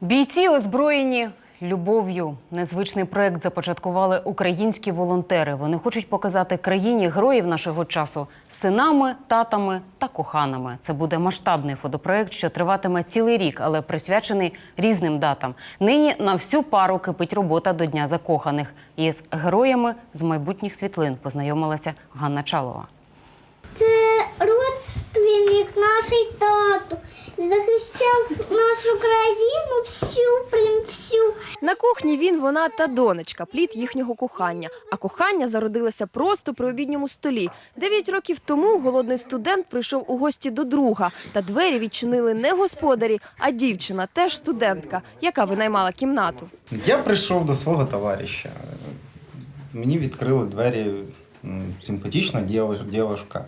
Бійці озброєні любов'ю. Незвичний проект започаткували українські волонтери. Вони хочуть показати країні героїв нашого часу синами, татами та коханими. Це буде масштабний фотопроект, що триватиме цілий рік, але присвячений різним датам. Нині на всю пару кипить робота до Дня закоханих. І з героями з майбутніх світлин познайомилася Ганна Чалова. Родственник нашій тату. Захищав нашу країну всю, прям всю. На кухні він, вона та донечка, плід їхнього кохання. А кохання зародилося просто при обідньому столі. Дев'ять років тому голодний студент прийшов у гості до друга, та двері відчинили не господарі, а дівчина, теж студентка, яка винаймала кімнату. Я прийшов до свого товариша. Мені відкрили двері симпатична дівчинка.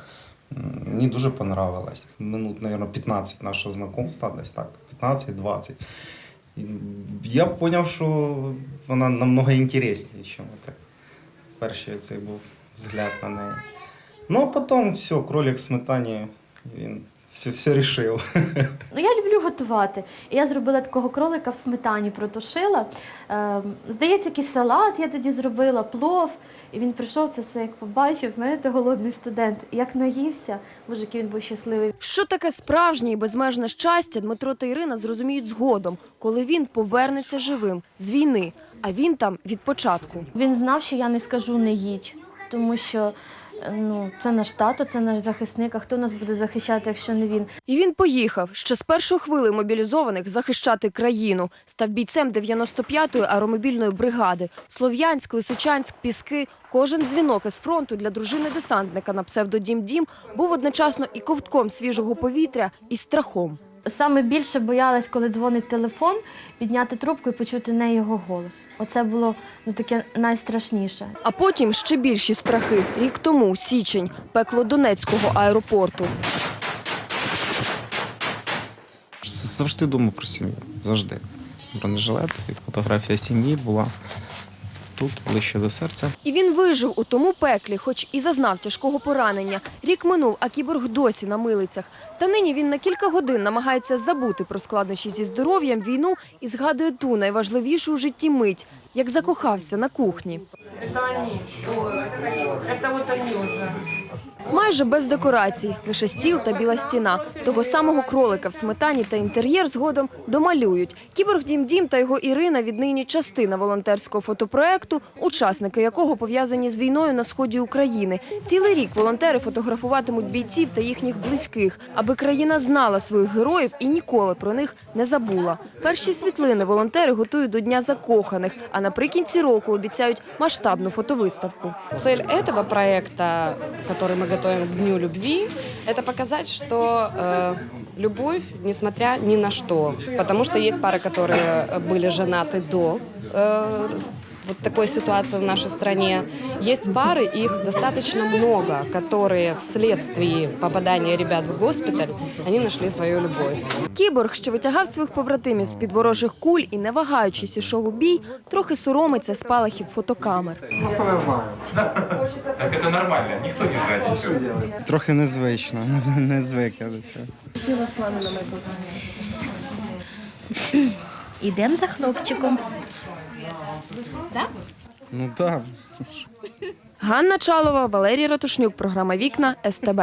Мені дуже понравилось. Минут, мабуть, 15 нашого знайомства, десь так, 15-20. Я зрозумів, що вона намного інтересніше, ніж. Перший цей був взгляд на неї. Ну, а потім все, кролик в сметані, він все, все рішив. Ну, я люблю готувати. І я зробила такого кролика в сметані, протушила. Е, здається, якийсь салат я тоді зробила, плов. І він прийшов це все, як побачив, знаєте, голодний студент. І Як наївся, боже, який він був щасливий. Що таке справжнє і безмежне щастя, Дмитро та Ірина зрозуміють згодом, коли він повернеться живим з війни, а він там від початку. Він знав, що я не скажу не їдь, тому що ну, це наш тато, це наш захисник. А хто нас буде захищати, якщо не він? І він поїхав ще з першої хвили мобілізованих захищати країну. Став бійцем 95-ї аеромобільної бригади. Слов'янськ, Лисичанськ, Піски. Кожен дзвінок із фронту для дружини десантника на псевдо Дім-Дім був одночасно і ковтком свіжого повітря, і страхом. Саме більше боялась, коли дзвонить телефон, підняти трубку і почути не його голос. Оце було ну таке найстрашніше. А потім ще більші страхи. Рік тому, січень, пекло Донецького аеропорту. Завжди думав про сім'ю. Завжди. Бронежилет, фотографія сім'ї була тут, ближче до серця. І він вижив у тому пеклі, хоч і зазнав тяжкого поранення. Рік минув, а кіборг досі на милицях. Та нині він на кілька годин намагається забути про складнощі зі здоров'ям, війну і згадує ту найважливішу у житті мить, як закохався на кухні. Майже без декорацій, лише стіл та біла стіна. Того самого кролика в сметані та інтер'єр згодом домалюють. Кіборг Дім Дім та його Ірина віднині частина волонтерського фотопроекту, учасники якого пов'язані з війною на сході України. Цілий рік волонтери фотографуватимуть бійців та їхніх близьких, аби країна знала своїх героїв і ніколи про них не забула. Перші світлини волонтери готують до Дня закоханих, а наприкінці року обіцяють масштабну фотовиставку. Цель этого проекта, который мы готовим к Дню любви, это показать, что э, любовь, несмотря ни на что, потому что есть пары, которые были женаты до э, вот такой ситуации в нашей стране. Есть пары, их достаточно много, которые вследствие попадания ребят в госпиталь, они нашли свою любовь. Кіборг, що витягав своїх побратимів з під ворожих куль і, не вагаючись, ішов у бій, трохи соромиться спалахів фотокамер. Так это нормально, никто не жадничает. Трохи незвично, не звик я до цього. Ідемо за хлопчиком. Ну так. Ганна Чалова, Валерій Ратушнюк, програма Вікна СТБ.